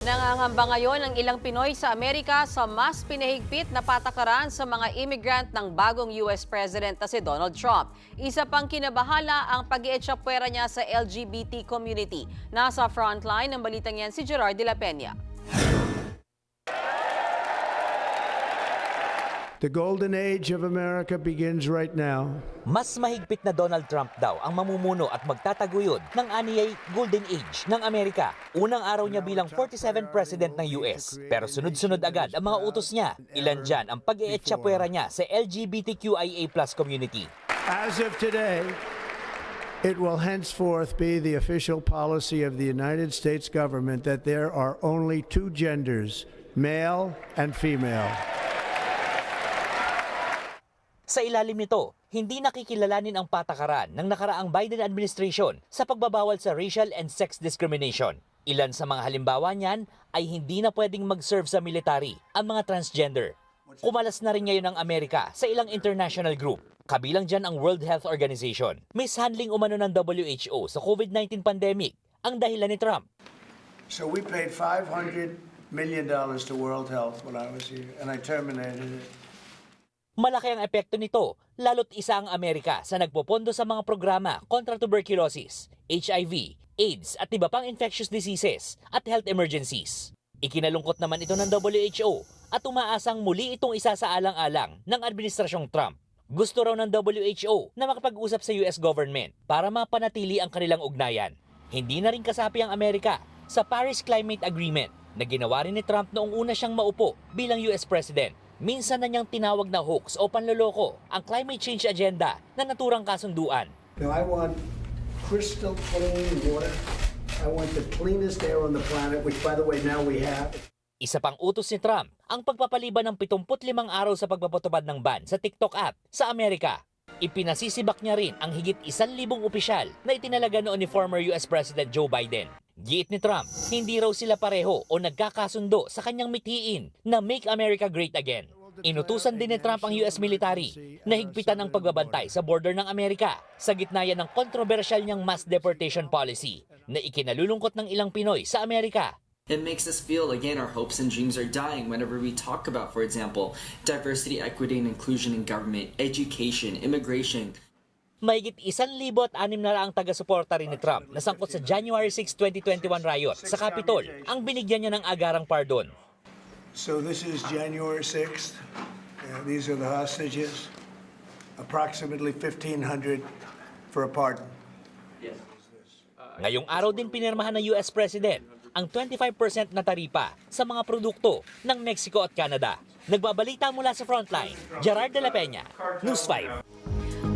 Nangangamba ngayon ang ilang Pinoy sa Amerika sa mas pinahigpit na patakaran sa mga immigrant ng bagong US President na si Donald Trump. Isa pang kinabahala ang pag ietsyapwera niya sa LGBT community. Nasa frontline ng balitang yan si Gerard de la Peña. The golden age of America begins right now. Mas mahigpit na Donald Trump daw ang mamumuno at magtataguyod ng aniyay Golden Age ng Amerika. Unang araw niya bilang 47 President ng US. Pero sunod-sunod agad ang mga utos niya. Ilan dyan ang pag-eetsyapwera niya sa LGBTQIA plus community. As of today, it will henceforth be the official policy of the United States government that there are only two genders, male and female. Sa ilalim nito, hindi nakikilalanin ang patakaran ng nakaraang Biden administration sa pagbabawal sa racial and sex discrimination. Ilan sa mga halimbawa niyan ay hindi na pwedeng mag-serve sa military ang mga transgender. Kumalas na rin ngayon ang Amerika sa ilang international group. Kabilang dyan ang World Health Organization. Mishandling umano ng WHO sa COVID-19 pandemic ang dahilan ni Trump. So we paid $500 million to World Health when I was here, and I terminated it. Malaki ang epekto nito, lalo't isa ang Amerika sa nagpopondo sa mga programa kontra tuberculosis, HIV, AIDS at iba pang infectious diseases at health emergencies. Ikinalungkot naman ito ng WHO at umaasang muli itong isa sa alang-alang ng Administrasyong Trump. Gusto raw ng WHO na makapag-usap sa US government para mapanatili ang kanilang ugnayan. Hindi na rin kasapi ang Amerika sa Paris Climate Agreement na ginawa rin ni Trump noong una siyang maupo bilang US President. Minsan na niyang tinawag na hoax o panloloko ang climate change agenda na naturang kasunduan. Now, I want crystal clean water. I want the cleanest air on the planet, which, by the way, now we have. Isa pang utos ni Trump ang pagpapaliban ng 75 araw sa pagpapatupad ng ban sa TikTok app sa Amerika. Ipinasisibak niya rin ang higit 1,000 opisyal na itinalaga noon ni former US President Joe Biden. Giit ni Trump, hindi raw sila pareho o nagkakasundo sa kanyang mithiin na Make America Great Again. Inutusan din ni Trump ang US military na higpitan ang pagbabantay sa border ng Amerika sa gitna yan ng kontrobersyal niyang mass deportation policy na ikinalulungkot ng ilang Pinoy sa Amerika. It makes us feel, again, our hopes and dreams are dying whenever we talk about, for example, diversity, equity, and inclusion in government, education, immigration. Mahigit isan libo at anim na raang taga-suporta rin ni Trump na sangkot sa January 6, 2021 riot sa Capitol ang binigyan niya ng agarang pardon. So this is January 6th. Uh, these are the hostages. Approximately 1,500 for a pardon. Ngayong araw din pinirmahan ng US President ang 25% na taripa sa mga produkto ng Mexico at Canada. Nagbabalita mula sa Frontline, Gerard de la Peña, News 5.